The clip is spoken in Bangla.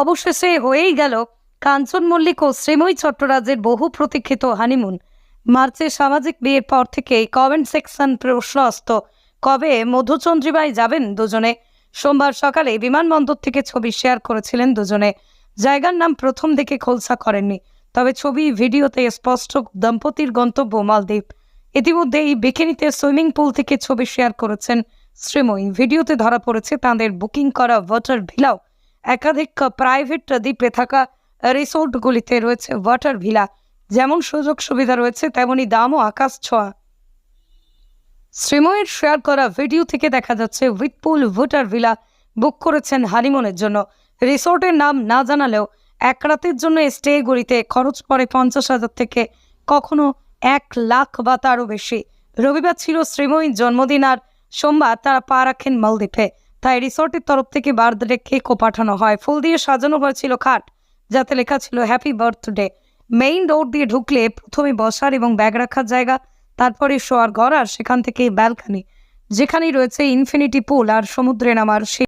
অবশেষে হয়েই গেল কাঞ্চন মল্লিক ও শ্রীময়ী চট্টরাজের বহু প্রতীক্ষিত হানিমুন। মার্চে সামাজিক বিয়ের পর থেকেই কমেন্ট সেকশন প্রশ্ন আসত কবে মধুচন্দ্রিমায় যাবেন দুজনে? সোমবার সকালে বিমানবন্দর থেকে ছবি শেয়ার করেছিলেন দুজনে। জায়গার নাম প্রথম দিকে খোলসা করেননি, তবে ছবি, ভিডিওতে স্পষ্ট দম্পতির গন্তব্য মালদ্বীপ। ইতিমধ্যে এই বিকিনিতে সুইমিং পুল থেকে ছবি শেয়ার করেছেন শ্রীময়ী। ভিডিওতে ধরা পড়েছে তাঁদের বুকিং করা ওয়াটার ভিলাও। একাধিক প্রাইভেট দ্বীপে থাকা রিসোর্টগুলিতে রয়েছে ওয়াটার ভিলা যেমন সুযোগ সুবিধা রয়েছে, তেমনি দামও আকাশ ছোঁয়া। শ্রীময়ের শেয়ার করা ভিডিও থেকে দেখা যাচ্ছে উইথপুল ওয়াটার ভিলা বুক করেছেন হানিমুনের জন্য। রিসোর্টের নাম না জানালেও এক রাতের জন্য স্টেগুলিতে খরচ পড়ে পঞ্চাশ হাজার থেকে কখনো এক লাখ বা তারও বেশি। রবিবার ছিল শ্রীময়ীর জন্মদিন আর সোমবার তারা পা রাখেন মালদ্বীপে। তাই রিসোর্টের তরফ থেকে বার্থডে কেকও পাঠানো হয়। ফুল দিয়ে সাজানো হয়েছিল খাট, যাতে লেখা ছিল হ্যাপি বার্থডে মেইন রোড দিয়ে ঢুকলে প্রথমে বসার এবং ব্যাগ রাখার জায়গা, তারপরে শোয়ার ঘর আর সেখান থেকে ব্যালকানি যেখানেই রয়েছে ইনফিনিটি পুল আর সমুদ্রে নামার